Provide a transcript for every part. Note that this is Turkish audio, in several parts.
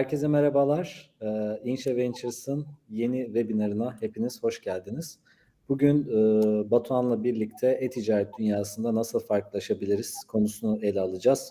Herkese merhabalar. Ee, Inşa Ventures'ın yeni webinarına hepiniz hoş geldiniz. Bugün e, Batuhan'la birlikte e-ticaret dünyasında nasıl farklılaşabiliriz konusunu ele alacağız.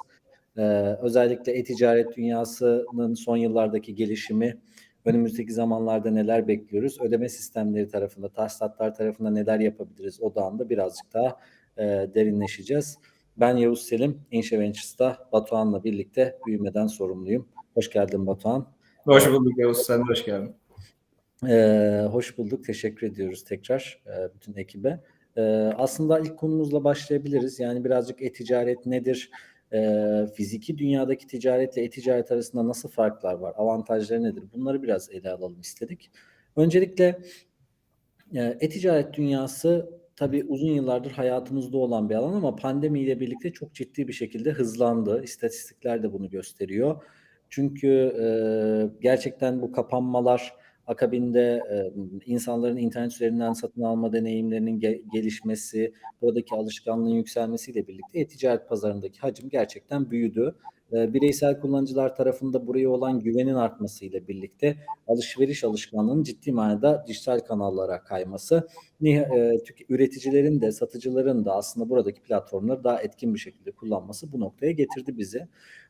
Ee, özellikle e-ticaret dünyasının son yıllardaki gelişimi, önümüzdeki zamanlarda neler bekliyoruz, ödeme sistemleri tarafında, tahsilatlar tarafında neler yapabiliriz odağında birazcık daha e, derinleşeceğiz. Ben Yavuz Selim, Inşa Ventures'ta Batuhan'la birlikte büyümeden sorumluyum. Hoş geldin Batuhan. Hoş bulduk Yavuz, sen de hoş geldin. Ee, hoş bulduk, teşekkür ediyoruz tekrar e, bütün ekibe. Ee, aslında ilk konumuzla başlayabiliriz. Yani birazcık e-ticaret nedir? Ee, fiziki dünyadaki ticaretle e-ticaret arasında nasıl farklar var? Avantajları nedir? Bunları biraz ele alalım istedik. Öncelikle e, e-ticaret dünyası tabii uzun yıllardır hayatımızda olan bir alan ama pandemiyle birlikte çok ciddi bir şekilde hızlandı. İstatistikler de bunu gösteriyor. Çünkü e, gerçekten bu kapanmalar akabinde e, insanların internet üzerinden satın alma deneyimlerinin ge- gelişmesi, buradaki alışkanlığın yükselmesiyle birlikte e-ticaret pazarındaki hacim gerçekten büyüdü. E, bireysel kullanıcılar tarafında buraya olan güvenin artmasıyla birlikte alışveriş alışkanlığının ciddi manada dijital kanallara kayması, e, üreticilerin de satıcıların da aslında buradaki platformları daha etkin bir şekilde kullanması bu noktaya getirdi bizi.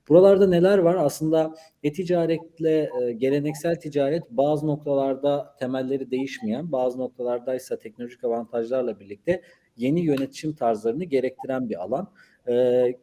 Buralarda neler var? Aslında e-ticaretle e, geleneksel ticaret bazı noktalarda temelleri değişmeyen, bazı noktalarda ise teknolojik avantajlarla birlikte yeni yönetişim tarzlarını gerektiren bir alan. E,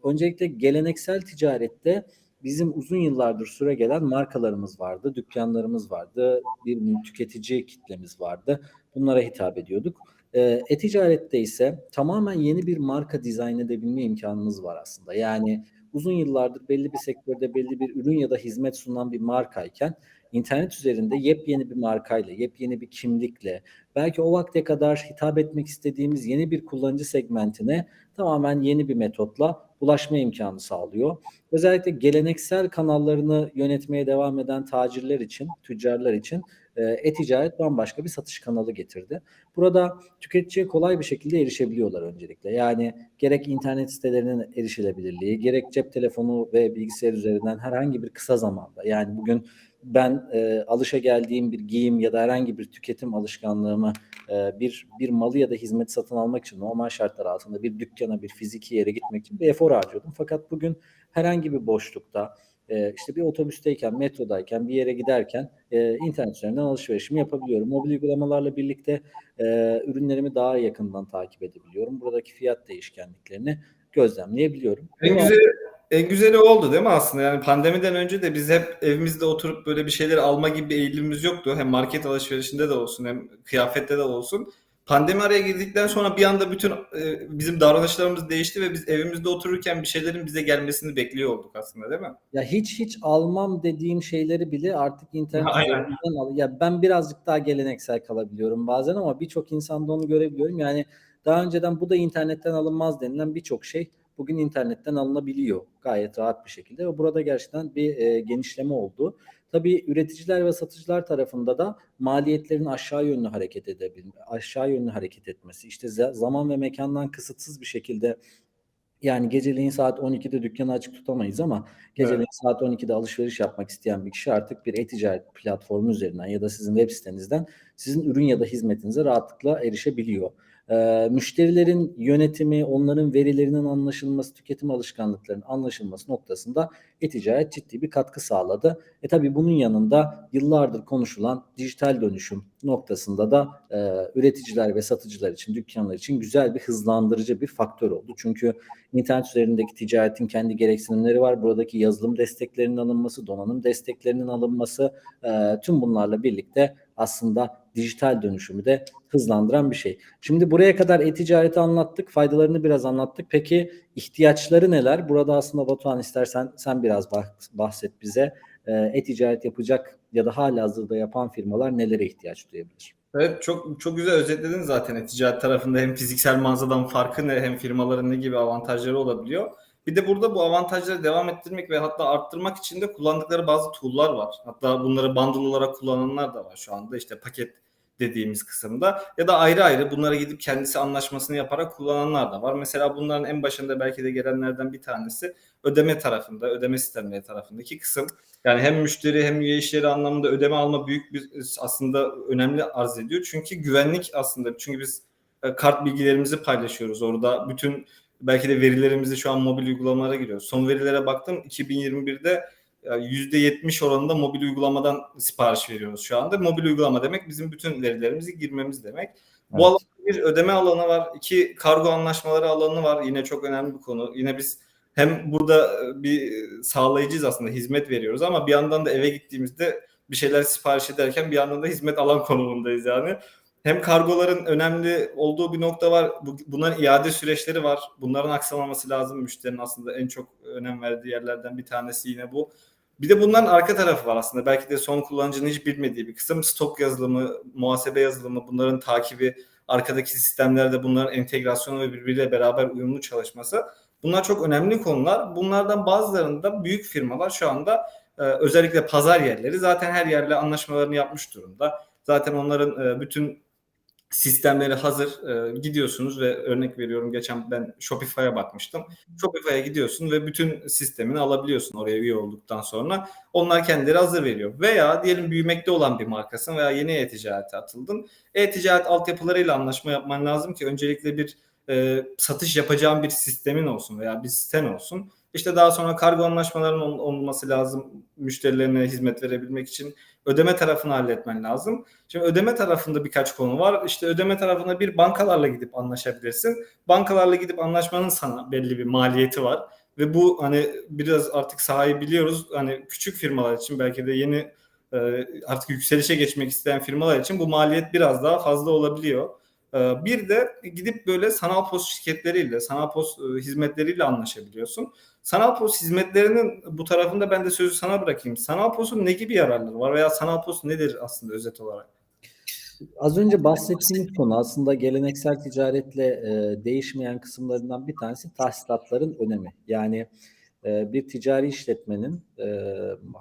öncelikle geleneksel ticarette bizim uzun yıllardır süre gelen markalarımız vardı, dükkanlarımız vardı, bir tüketici kitlemiz vardı. Bunlara hitap ediyorduk. E, e-ticarette ise tamamen yeni bir marka dizayn edebilme imkanımız var aslında. Yani uzun yıllardır belli bir sektörde belli bir ürün ya da hizmet sunan bir markayken internet üzerinde yepyeni bir markayla, yepyeni bir kimlikle, belki o vakte kadar hitap etmek istediğimiz yeni bir kullanıcı segmentine tamamen yeni bir metotla ulaşma imkanı sağlıyor. Özellikle geleneksel kanallarını yönetmeye devam eden tacirler için, tüccarlar için e-ticaret bambaşka bir satış kanalı getirdi. Burada tüketiciye kolay bir şekilde erişebiliyorlar öncelikle. Yani gerek internet sitelerinin erişilebilirliği, gerek cep telefonu ve bilgisayar üzerinden herhangi bir kısa zamanda yani bugün ben e, alışa geldiğim bir giyim ya da herhangi bir tüketim alışkanlığımı e, bir bir malı ya da hizmeti satın almak için normal şartlar altında bir dükkana bir fiziki yere gitmek için bir efor harcıyordum. Fakat bugün herhangi bir boşlukta e, işte bir otobüsteyken, metrodayken, bir yere giderken e, internet üzerinden alışverişimi yapabiliyorum. Mobil uygulamalarla birlikte e, ürünlerimi daha yakından takip edebiliyorum. Buradaki fiyat değişkenliklerini gözlemleyebiliyorum. En güzeli, en güzeli oldu değil mi aslında? Yani pandemiden önce de biz hep evimizde oturup böyle bir şeyler alma gibi bir eğilimimiz yoktu. Hem market alışverişinde de olsun hem kıyafette de olsun. Pandemi araya girdikten sonra bir anda bütün e, bizim davranışlarımız değişti ve biz evimizde otururken bir şeylerin bize gelmesini bekliyor olduk aslında değil mi? Ya hiç hiç almam dediğim şeyleri bile artık internet üzerinden al. Ya ben birazcık daha geleneksel kalabiliyorum bazen ama birçok insanda onu görebiliyorum. Yani daha önceden bu da internetten alınmaz denilen birçok şey bugün internetten alınabiliyor gayet rahat bir şekilde ve burada gerçekten bir e, genişleme oldu. Tabii üreticiler ve satıcılar tarafında da maliyetlerin aşağı yönlü hareket edebilme, aşağı yönlü hareket etmesi, işte za- zaman ve mekandan kısıtsız bir şekilde yani geceleyin saat 12'de dükkanı açık tutamayız ama geceleyin Evet. saat 12'de alışveriş yapmak isteyen bir kişi artık bir e-ticaret platformu üzerinden ya da sizin web sitenizden sizin ürün ya da hizmetinize rahatlıkla erişebiliyor. Ee, müşterilerin yönetimi, onların verilerinin anlaşılması, tüketim alışkanlıklarının anlaşılması noktasında e-ticaret ciddi bir katkı sağladı. E tabii bunun yanında yıllardır konuşulan dijital dönüşüm noktasında da e, üreticiler ve satıcılar için, dükkanlar için güzel bir hızlandırıcı bir faktör oldu. Çünkü internet üzerindeki ticaretin kendi gereksinimleri var. Buradaki yazılım desteklerinin alınması, donanım desteklerinin alınması, e, tüm bunlarla birlikte aslında dijital dönüşümü de hızlandıran bir şey. Şimdi buraya kadar e-ticareti anlattık, faydalarını biraz anlattık. Peki ihtiyaçları neler? Burada aslında Batuhan istersen sen biraz bah- bahset bize. E, e-ticaret yapacak ya da halihazırda yapan firmalar nelere ihtiyaç duyabilir? Evet çok çok güzel özetledin zaten ticaret tarafında hem fiziksel mağazadan farkı ne hem firmaların ne gibi avantajları olabiliyor. Bir de burada bu avantajları devam ettirmek ve hatta arttırmak için de kullandıkları bazı tool'lar var. Hatta bunları bundle olarak kullananlar da var şu anda. İşte paket dediğimiz kısımda ya da ayrı ayrı bunlara gidip kendisi anlaşmasını yaparak kullananlar da var. Mesela bunların en başında belki de gelenlerden bir tanesi ödeme tarafında, ödeme sistemleri tarafındaki kısım. Yani hem müşteri hem üye işleri anlamında ödeme alma büyük bir aslında önemli arz ediyor. Çünkü güvenlik aslında çünkü biz e, kart bilgilerimizi paylaşıyoruz orada. Bütün belki de verilerimizi şu an mobil uygulamalara giriyoruz. Son verilere baktım 2021'de %70 oranında mobil uygulamadan sipariş veriyoruz şu anda. Mobil uygulama demek bizim bütün verilerimizi girmemiz demek. Bu Evet. alanda bir ödeme alanı var. iki kargo anlaşmaları alanı var. Yine çok önemli bir konu. Yine biz hem burada bir sağlayıcıyız aslında hizmet veriyoruz ama bir yandan da eve gittiğimizde bir şeyler sipariş ederken bir yandan da hizmet alan konumundayız yani. Hem kargoların önemli olduğu bir nokta var. Bu- Bunların iade süreçleri var. Bunların aksamaması lazım. Müşterinin aslında en çok önem verdiği yerlerden bir tanesi yine bu. Bir de bunların arka tarafı var aslında. Belki de son kullanıcının hiç bilmediği bir kısım. Stok yazılımı, muhasebe yazılımı, bunların takibi, arkadaki sistemlerde bunların entegrasyonu ve birbiriyle beraber uyumlu çalışması. Bunlar çok önemli konular. Bunlardan bazılarında büyük firmalar şu anda e, özellikle pazar yerleri zaten her yerle anlaşmalarını yapmış durumda. Zaten onların e, bütün sistemleri hazır. E, gidiyorsunuz ve örnek veriyorum geçen ben Shopify'a bakmıştım. Shopify'a gidiyorsun ve bütün sistemini alabiliyorsun oraya üye olduktan sonra. Onlar kendileri hazır veriyor. Veya diyelim büyümekte olan bir markasın veya yeni e-ticarete atıldın. E-ticaret altyapılarıyla anlaşma yapman lazım ki öncelikle bir e, satış yapacağın bir sistemin olsun veya bir siten olsun. İşte daha sonra kargo anlaşmalarının ol- olması lazım müşterilerine hizmet verebilmek için. Ödeme tarafını halletmen lazım. Şimdi ödeme tarafında birkaç konu var. İşte ödeme tarafında bir bankalarla gidip anlaşabilirsin. Bankalarla gidip anlaşmanın sana belli bir maliyeti var. Ve bu hani biraz artık sahayı biliyoruz. Hani küçük firmalar için belki de yeni e, artık yükselişe geçmek isteyen firmalar için bu maliyet biraz daha fazla olabiliyor. E, Bir de gidip böyle sanal post şirketleriyle, sanal post e, hizmetleriyle anlaşabiliyorsun. Sanal post hizmetlerinin bu tarafında ben de sözü sana bırakayım. Sanal postun ne gibi yararları var veya sanal post nedir aslında özet olarak? Az önce bahsettiğimiz konu aslında geleneksel ticaretle e, değişmeyen kısımlarından bir tanesi tahsilatların önemi. Yani bir ticari işletmenin e,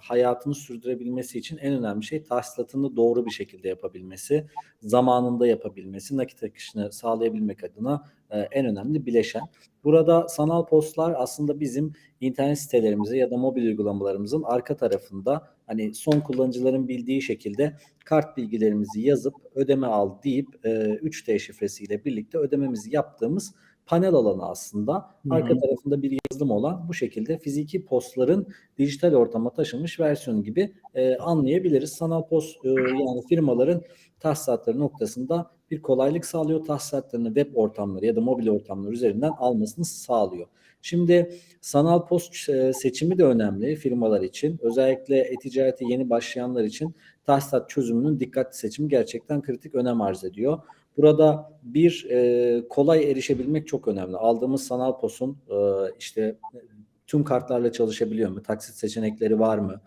hayatını sürdürebilmesi için en önemli şey tahsilatını doğru bir şekilde yapabilmesi, zamanında yapabilmesi, nakit akışını sağlayabilmek adına e, en önemli bileşen. Burada sanal postlar aslında bizim internet sitelerimize ya da mobil uygulamalarımızın arka tarafında hani son kullanıcıların bildiği şekilde kart bilgilerimizi yazıp ödeme al deyip e, 3D şifresiyle birlikte ödememizi yaptığımız panel alanı aslında. Arka hı. tarafında bir yazılım olan bu şekilde fiziki postların dijital ortama taşınmış versiyonu gibi e, anlayabiliriz. Sanal post e, yani firmaların tahsisatları noktasında bir kolaylık sağlıyor. Tahsisatlarını web ortamları ya da mobil ortamlar üzerinden almasını sağlıyor. Şimdi sanal post e, seçimi de önemli firmalar için. Özellikle e-ticarete yeni başlayanlar için tahsisat çözümünün dikkatli seçimi gerçekten kritik önem arz ediyor. Burada bir e, kolay erişebilmek çok önemli. Aldığımız sanal posun e, işte tüm kartlarla çalışabiliyor mu? Taksit seçenekleri var mı?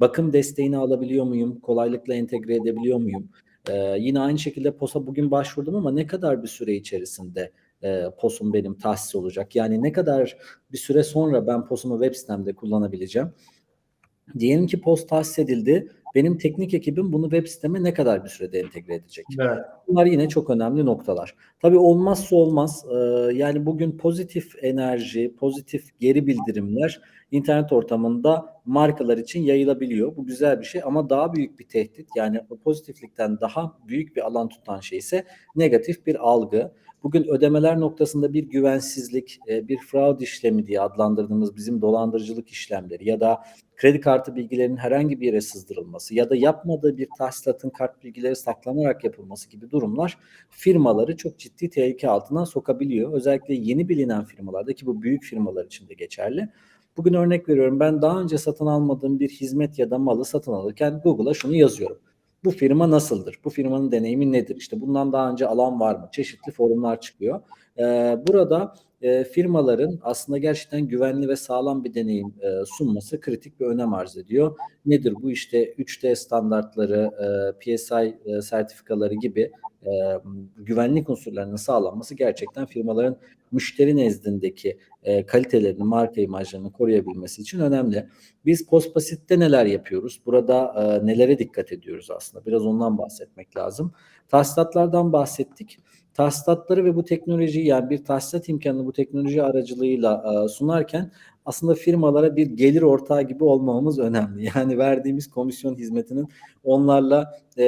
Bakım desteğini alabiliyor muyum? Kolaylıkla entegre edebiliyor muyum? E, yine aynı şekilde POS'a bugün başvurdum ama ne kadar bir süre içerisinde e, POS'um benim tahsis olacak? Yani ne kadar bir süre sonra ben POS'umu web sitemde kullanabileceğim? Diyelim ki POS tahsis edildi. Benim teknik ekibim bunu web siteme ne kadar bir sürede entegre edecek? Evet. Bunlar yine çok önemli noktalar. Tabii olmazsa olmaz. e, yani bugün pozitif enerji, pozitif geri bildirimler internet ortamında markalar için yayılabiliyor. Bu güzel bir şey ama daha büyük bir tehdit yani pozitiflikten daha büyük bir alan tutan şey ise negatif bir algı. Bugün ödemeler noktasında bir güvensizlik, e, bir fraud işlemi diye adlandırdığımız bizim dolandırıcılık işlemleri ya da kredi kartı bilgilerinin herhangi bir yere sızdırılması ya da yapmadığı bir tahsilatın kart bilgileri saklanarak yapılması gibi durumlar firmaları çok ciddi tehlike altına sokabiliyor. Özellikle yeni bilinen firmalarda ki bu büyük firmalar için de geçerli. Bugün örnek veriyorum ben daha önce satın almadığım bir hizmet ya da malı satın alırken Google'a şunu yazıyorum. Bu firma nasıldır? Bu firmanın deneyimi nedir? İşte bundan daha önce alan var mı? Çeşitli forumlar çıkıyor. Ee, burada e, firmaların aslında gerçekten güvenli ve sağlam bir deneyim e, sunması kritik bir önem arz ediyor. Nedir bu? İşte 3D standartları, e, PSI sertifikaları gibi güvenlik unsurlarının sağlanması gerçekten firmaların müşteri nezdindeki kalitelerini, marka imajlarını koruyabilmesi için önemli. Biz Postbasit'te neler yapıyoruz? Burada nelere dikkat ediyoruz aslında? Biraz ondan bahsetmek lazım. Tahsilatlardan bahsettik. Tahsilatları ve bu teknolojiyi yani bir tahsilat imkanını bu teknoloji aracılığıyla e, sunarken aslında firmalara bir gelir ortağı gibi olmamamız önemli. Yani verdiğimiz komisyon hizmetinin onlarla e,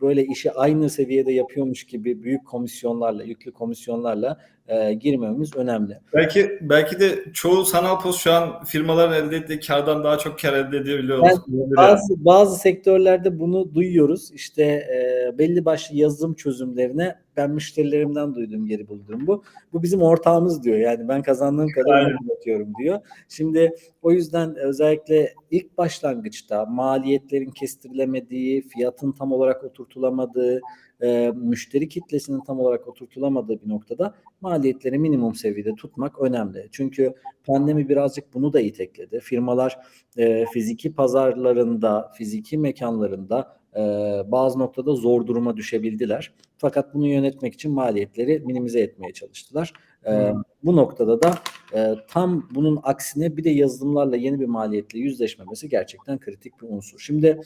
böyle işi aynı seviyede yapıyormuş gibi büyük komisyonlarla, yüklü komisyonlarla e, girmemiz önemli. Belki belki de çoğu sanal post şu an firmaların elde ettiği kardan daha çok kar elde edebiliyor. Yani. bazı bazı sektörlerde bunu duyuyoruz. İşte e, belli başlı yazılım çözümlerine ben müşterilerimden duyduğum geri bulduğum bu. Bu bizim ortağımız diyor. Yani ben kazandığım kadar üretiyorum diyor. Şimdi o yüzden özellikle ilk başlangıçta maliyetlerin kestirilemediği, fiyatın tam olarak oturtulamadığı, e, müşteri kitlesinin tam olarak oturtulamadığı bir noktada maliyetleri minimum seviyede tutmak önemli. Çünkü pandemi birazcık bunu da itekledi. Firmalar e, fiziki pazarlarında, fiziki mekanlarında e, bazı noktada zor duruma düşebildiler. Fakat bunu yönetmek için maliyetleri minimize etmeye çalıştılar. E, Hmm. Bu noktada da e, tam bunun aksine bir de yazılımlarla yeni bir maliyetle yüzleşmemesi gerçekten kritik bir unsur. Şimdi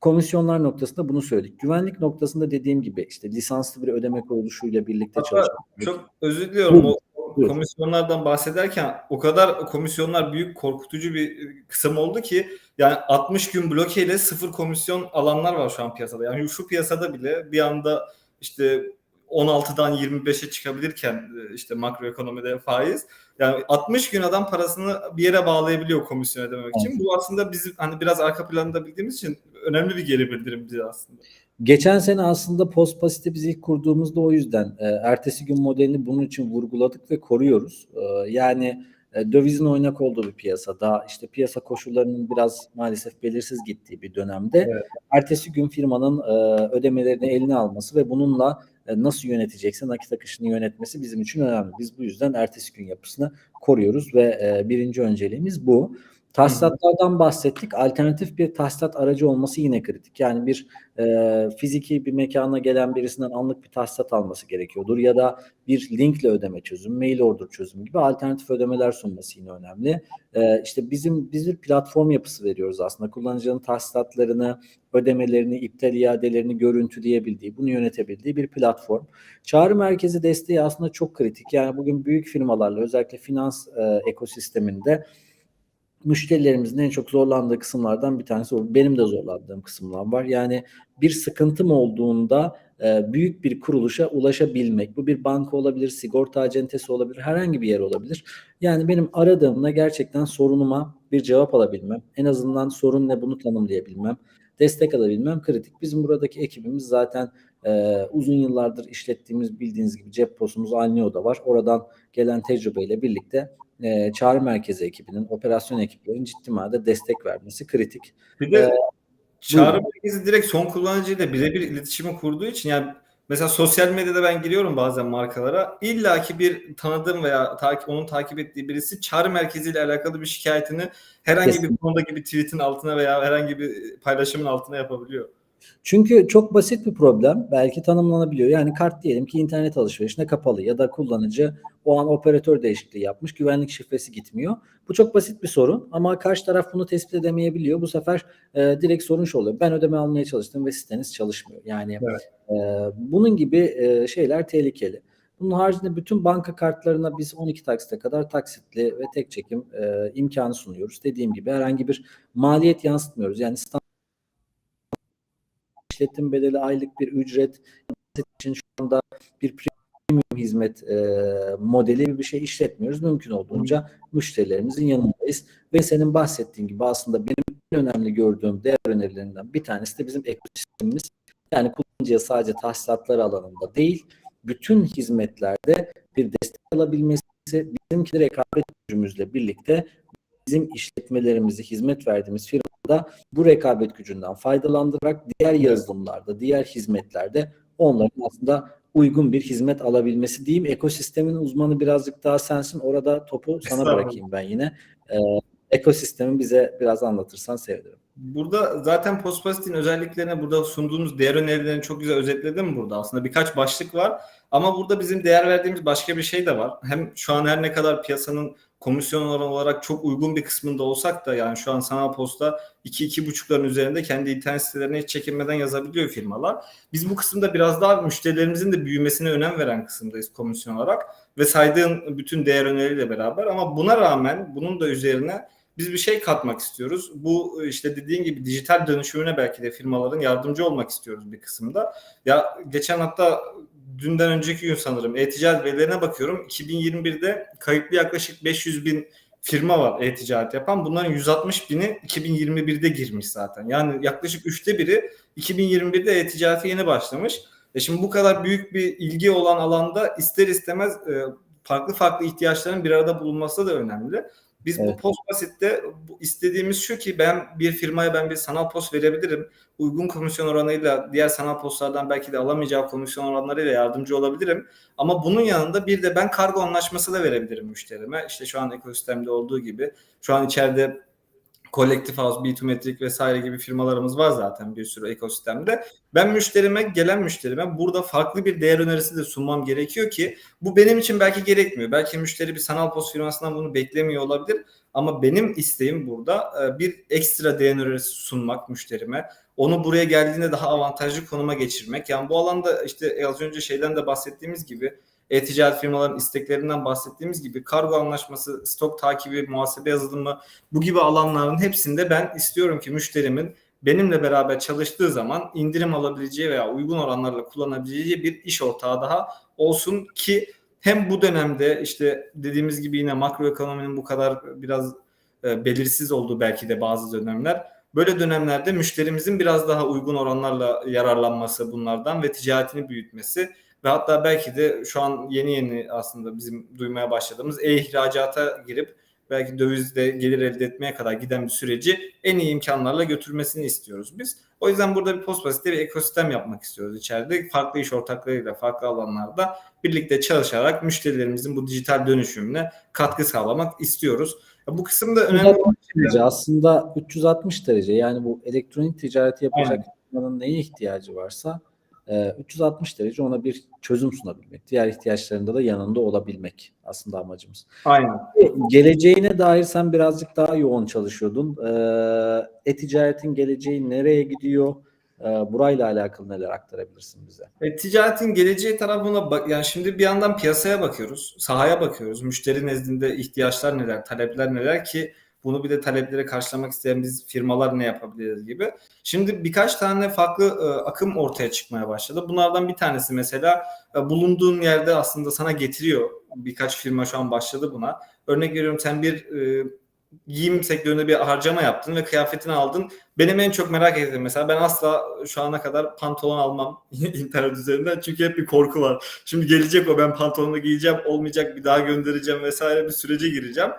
komisyonlar noktasında bunu söyledik. Güvenlik noktasında dediğim gibi işte lisanslı bir ödeme kuruluşuyla birlikte çalışmak. Çok özür diliyorum. O Buyur. komisyonlardan bahsederken o kadar komisyonlar büyük korkutucu bir kısım oldu ki yani 60 gün blokeyle sıfır komisyon alanlar var şu an piyasada. Yani şu piyasada bile bir anda işte 16'dan 25'e çıkabilirken e, işte makroekonomide faiz yani 60 gün adam parasını bir yere bağlayabiliyor komisyon ödemek için. Bu aslında bizim hani biraz arka planda bildiğimiz için önemli bir geri bildirim bize aslında. Geçen sene aslında Postpasit'i biz ilk kurduğumuzda o yüzden e, ertesi gün modelini bunun için vurguladık ve koruyoruz. E, yani e, dövizin oynak olduğu bir piyasada, işte piyasa koşullarının biraz maalesef belirsiz gittiği bir dönemde Evet. ertesi gün firmanın e, ödemelerini eline alması ve bununla e, nasıl yönetecekse nakit akışını yönetmesi bizim için önemli. Biz bu yüzden ertesi gün yapısını koruyoruz ve e, birinci önceliğimiz bu. Tahsilatlardan bahsettik. Alternatif bir tahsilat aracı olması yine kritik. Yani bir e, fiziki bir mekana gelen birisinden anlık bir tahsilat alması gerekiyordur ya da bir linkle ödeme çözüm, mail order çözüm gibi alternatif ödemeler sunması yine önemli. E, işte bizim biz bir platform yapısı veriyoruz aslında. Kullanıcının tahsilatlarını, ödemelerini, iptal iadelerini görüntüleyebildiği, bunu yönetebildiği bir platform. Çağrı merkezi desteği aslında çok kritik. Yani bugün büyük firmalarla özellikle finans e, ekosisteminde müşterilerimizin en çok zorlandığı kısımlardan bir tanesi o. Benim de zorlandığım kısımlar var. Yani bir sıkıntım olduğunda e, büyük bir kuruluşa ulaşabilmek. Bu bir banka olabilir, sigorta acentesi olabilir, herhangi bir yer olabilir. Yani benim aradığımda gerçekten sorunuma bir cevap alabilmem. En azından sorun ne bunu tanımlayabilmem. Destek alabilmem kritik. Bizim buradaki ekibimiz zaten e, uzun yıllardır işlettiğimiz bildiğiniz gibi cep postumuz Alnio'da var. Oradan gelen tecrübeyle birlikte e, çağrı merkezi ekibinin, operasyon ekiplerinin ciddi manada destek vermesi kritik. Bir de Ee, çağrı buyurun. merkezi direkt son kullanıcıyla birebir iletişimi kurduğu için yani mesela sosyal medyada ben giriyorum bazen markalara illaki bir tanıdığım veya takip, onun takip ettiği birisi çağrı merkeziyle alakalı bir şikayetini herhangi bir Kesinlikle. konudaki bir tweetin altına veya herhangi bir paylaşımın altına yapabiliyor. Çünkü çok basit bir problem belki tanımlanabiliyor. Yani kart diyelim ki internet alışverişine kapalı ya da kullanıcı o an operatör değişikliği yapmış, güvenlik şifresi gitmiyor. Bu çok basit bir sorun ama karşı taraf bunu tespit edemeyebiliyor. Bu sefer e, direkt sorun şu oluyor. Ben ödeme almaya çalıştım ve siteniz çalışmıyor. Yani Evet. e, bunun gibi e, şeyler tehlikeli. Bunun haricinde bütün banka kartlarına biz 12 taksite kadar taksitli ve tek çekim e, imkanı sunuyoruz. Dediğim gibi herhangi bir maliyet yansıtmıyoruz. Yani işletim bedeli aylık bir ücret için şu anda bir premium hizmet e, modeli bir şey işletmiyoruz. Mümkün olduğunca müşterilerimizin yanındayız. Ve senin bahsettiğin gibi aslında benim en önemli gördüğüm değer önerilerinden bir tanesi de bizim ekosistemimiz. Yani kullanıcıya sadece tahsilatlar alanında değil, bütün hizmetlerde bir destek alabilmesi, bizimki rekabet gücümüzle birlikte bizim işletmelerimizi, hizmet verdiğimiz firmada bu rekabet gücünden faydalandırarak diğer yazılımlarda, diğer hizmetlerde onların aslında uygun bir hizmet alabilmesi diyeyim. Ekosistemin uzmanı birazcık daha sensin. Orada topu sana bırakayım ben yine. Ee, ekosistemi bize biraz anlatırsan sevinirim. Burada zaten Postpasit'in özelliklerini burada sunduğumuz değer önerilerini çok güzel özetledim burada. Aslında birkaç başlık var ama burada bizim değer verdiğimiz başka bir şey de var. Hem şu an her ne kadar piyasanın komisyon oranı olarak çok uygun bir kısmında olsak da yani şu an sanal posta 2-2,5'ların üzerinde kendi internet sitelerine hiç çekinmeden yazabiliyor firmalar. Biz bu kısımda biraz daha müşterilerimizin de büyümesine önem veren kısımdayız komisyon olarak ve saydığın bütün değer öneriyle beraber ama buna rağmen bunun da üzerine biz bir şey katmak istiyoruz. Bu işte dediğin gibi dijital dönüşümüne belki de firmaların yardımcı olmak istiyoruz bir kısımda. Ya geçen hatta dünden önceki gün sanırım e-ticaret verilerine bakıyorum. 2021'de kayıtlı yaklaşık 500 bin firma var e-ticaret yapan. Bunların 160 bini 2021'de girmiş zaten. Yani yaklaşık üçte biri 2021'de e-ticarete yeni başlamış. E şimdi bu kadar büyük bir ilgi olan alanda ister istemez e, farklı farklı ihtiyaçların bir arada bulunması da önemli. Biz Evet. bu post basitte istediğimiz şu ki ben bir firmaya ben bir sanal post verebilirim. Uygun komisyon oranıyla diğer sanal postlardan belki de alamayacağı komisyon oranlarıyla yardımcı olabilirim. Ama bunun yanında bir de ben kargo anlaşması da verebilirim müşterime. İşte şu an ekosistemde olduğu gibi. Şu an içeride Collective House, B2Metric vesaire gibi firmalarımız var zaten bir sürü ekosistemde. Ben müşterime, gelen müşterime burada farklı bir değer önerisi de sunmam gerekiyor ki bu benim için belki gerekmiyor. Belki müşteri bir sanal post firmasından bunu beklemiyor olabilir. Ama benim isteğim burada e, bir ekstra değer önerisi sunmak müşterime. Onu buraya geldiğinde daha avantajlı konuma geçirmek. Yani bu alanda işte az önce şeyden de bahsettiğimiz gibi e-ticaret firmaların isteklerinden bahsettiğimiz gibi kargo anlaşması, stok takibi, muhasebe yazılımı bu gibi alanların hepsinde ben istiyorum ki müşterimin benimle beraber çalıştığı zaman indirim alabileceği veya uygun oranlarla kullanabileceği bir iş ortağı daha olsun ki hem bu dönemde işte dediğimiz gibi yine makroekonominin bu kadar biraz e, belirsiz olduğu belki de bazı dönemler böyle dönemlerde müşterimizin biraz daha uygun oranlarla yararlanması bunlardan ve ticaretini büyütmesi ve hatta belki de şu an yeni yeni aslında bizim duymaya başladığımız e-ihracata girip belki dövizde gelir elde etmeye kadar giden bir süreci en iyi imkanlarla götürmesini istiyoruz biz. O yüzden burada bir post basite bir ekosistem yapmak istiyoruz içeride. Farklı iş ortaklarıyla farklı alanlarda birlikte çalışarak müşterilerimizin bu dijital dönüşümüne katkı sağlamak istiyoruz. Bu kısımda önemli 360 derece aslında 360 derece yani bu elektronik ticareti yapacak firmanın neye ihtiyacı varsa e, 360 derece ona bir çözüm sunabilmek. Diğer ihtiyaçlarında da yanında olabilmek aslında amacımız. Aynen. Geleceğine dair sen birazcık daha yoğun çalışıyordun. E, E-ticaretin geleceği nereye gidiyor? E, burayla alakalı neler aktarabilirsin bize? E, ticaretin geleceği tarafına bak yani şimdi bir yandan piyasaya bakıyoruz, sahaya bakıyoruz. Müşteri nezdinde ihtiyaçlar neler, talepler neler ki bunu bir de talepleri karşılamak isteyen biz firmalar ne yapabiliriz gibi. Şimdi birkaç tane farklı e, akım ortaya çıkmaya başladı. Bunlardan bir tanesi mesela e, bulunduğun yerde aslında sana getiriyor. Birkaç firma şu an başladı buna. Örnek veriyorum sen bir e, giyim sektöründe bir harcama yaptın ve kıyafetini aldın. Benim en çok merak ettiğim mesela ben asla şu ana kadar pantolon almam internet üzerinden çünkü hep bir korku var. Şimdi gelecek o ben pantolonu giyeceğim olmayacak bir daha göndereceğim vesaire bir sürece gireceğim.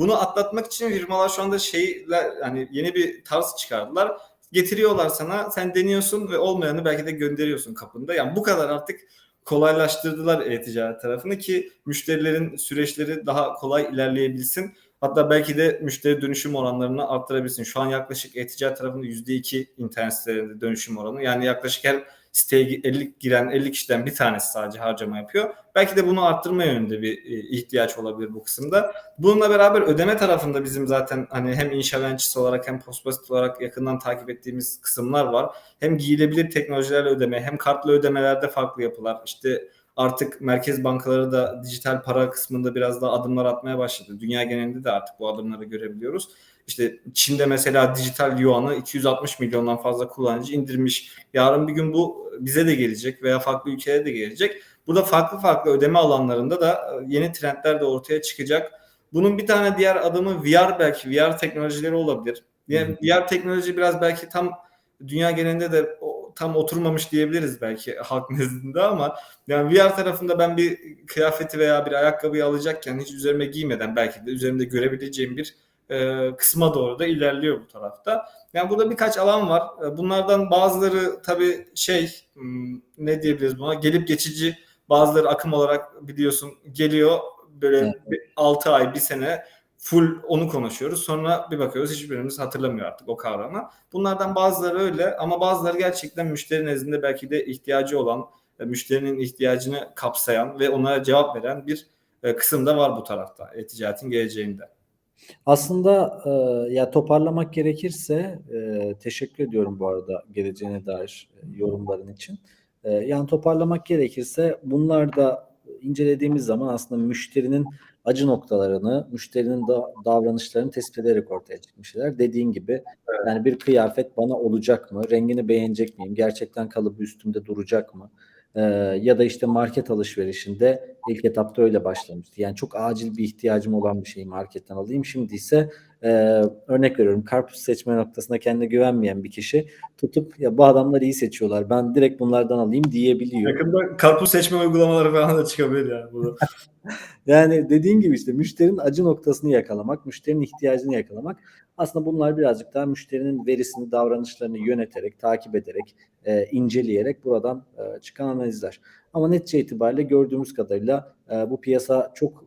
Bunu atlatmak için firmalar şu anda şeyler hani yeni bir tarz çıkardılar. Getiriyorlar sana sen deniyorsun ve olmayanı belki de gönderiyorsun kapında. Yani bu kadar artık kolaylaştırdılar e-ticaret tarafını ki müşterilerin süreçleri daha kolay ilerleyebilsin. Hatta belki de müşteri dönüşüm oranlarını arttırabilsin. Şu an yaklaşık e-ticaret tarafında %2 internet sitelerinde dönüşüm oranı. Yani yaklaşık her siteye 50 giren 50 kişiden bir tanesi sadece harcama yapıyor. Belki de bunu arttırma yönünde bir e, ihtiyaç olabilir bu kısımda. Bununla beraber ödeme tarafında bizim zaten hani hem inşavençisi olarak hem postbasit olarak yakından takip ettiğimiz kısımlar var. Hem giyilebilir teknolojilerle ödeme hem kartlı ödemelerde farklı yapılar. İşte artık merkez bankaları da dijital para kısmında biraz daha adımlar atmaya başladı. Dünya genelinde de artık bu adımları görebiliyoruz. İşte Çin'de mesela dijital yuanı 260 milyondan fazla kullanıcı indirmiş. Yarın bir gün bu bize de gelecek veya farklı ülkelere de gelecek. Burada farklı farklı ödeme alanlarında da yeni trendler de ortaya çıkacak. Bunun bir tane diğer adımı VR belki VR teknolojileri olabilir. Yani VR teknoloji biraz belki tam dünya genelinde de tam oturmamış diyebiliriz belki halk nezdinde ama yani VR tarafında ben bir kıyafeti veya bir ayakkabıyı alacakken hiç üzerime giymeden belki de üzerimde görebileceğim bir e, kısma doğru da ilerliyor bu tarafta. Yani burada birkaç alan var. E, Bunlardan bazıları tabii şey hmm, ne diyebiliriz buna gelip geçici bazıları akım olarak biliyorsun geliyor böyle Evet. bir 6 ay bir sene full onu konuşuyoruz. Sonra bir bakıyoruz hiçbirimiz hatırlamıyor artık o kavramı. Bunlardan bazıları öyle ama bazıları gerçekten müşteri nezdinde belki de ihtiyacı olan, e, müşterinin ihtiyacını kapsayan ve ona cevap veren bir kısım da var bu tarafta e-ticaretin geleceğinde. Aslında e, ya toparlamak gerekirse e, teşekkür ediyorum bu arada geleceğine dair e, yorumların için. E, yani toparlamak gerekirse bunlar da incelediğimiz zaman aslında müşterinin acı noktalarını, müşterinin da davranışlarını tespit ederek ortaya çıkmış şeyler. Dediğin gibi yani bir kıyafet bana olacak mı? Rengini beğenecek miyim? Gerçekten kalıbı üstümde duracak mı? Ee, ya da işte market alışverişinde ilk etapta öyle başlamıştı. Yani çok acil bir ihtiyacım olan bir şeyi marketten alayım. Şimdi ise e, örnek veriyorum karpuz seçme noktasında kendine güvenmeyen bir kişi tutup ya bu adamlar iyi seçiyorlar ben direkt bunlardan alayım diyebiliyor. Yakında karpuz seçme uygulamaları falan da çıkabilir yani. Bu da. Yani dediğin gibi işte müşterinin acı noktasını yakalamak, müşterinin ihtiyacını yakalamak. Aslında bunlar birazcık daha müşterinin verisini, davranışlarını yöneterek, takip ederek, e, inceleyerek buradan e, çıkan analizler. Ama netice itibariyle gördüğümüz kadarıyla e, bu piyasa çok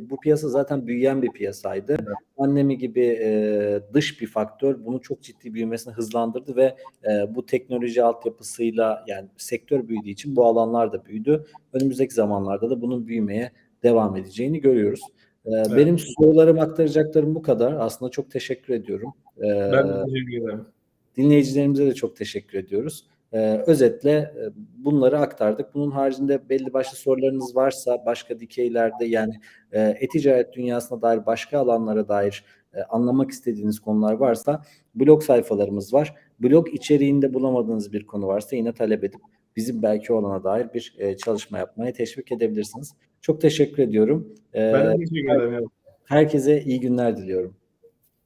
bu piyasa zaten büyüyen bir piyasaydı. Pandemi gibi e, dış bir faktör bunu çok ciddi büyümesini hızlandırdı ve e, bu teknoloji altyapısıyla yani sektör büyüdüğü için bu alanlar da büyüdü. Önümüzdeki zamanlarda da bunun büyümeye devam edeceğini görüyoruz. Ee, Benim sorularım aktaracaklarım bu kadar. Aslında çok teşekkür ediyorum. Ee, Ben de teşekkür ederim. dinleyicilerimize de çok teşekkür ediyoruz. Ee, özetle e, bunları aktardık. Bunun haricinde belli başlı sorularınız varsa başka dikeylerde yani e, e-ticaret dünyasına dair başka alanlara dair e, anlamak istediğiniz konular varsa blog sayfalarımız var. Blog içeriğinde bulamadığınız bir konu varsa yine talep edip bizim belki o alana dair bir çalışma yapmaya teşvik edebilirsiniz. Çok teşekkür ediyorum. Ee, Ben teşekkür ederim. herkese iyi günler diliyorum.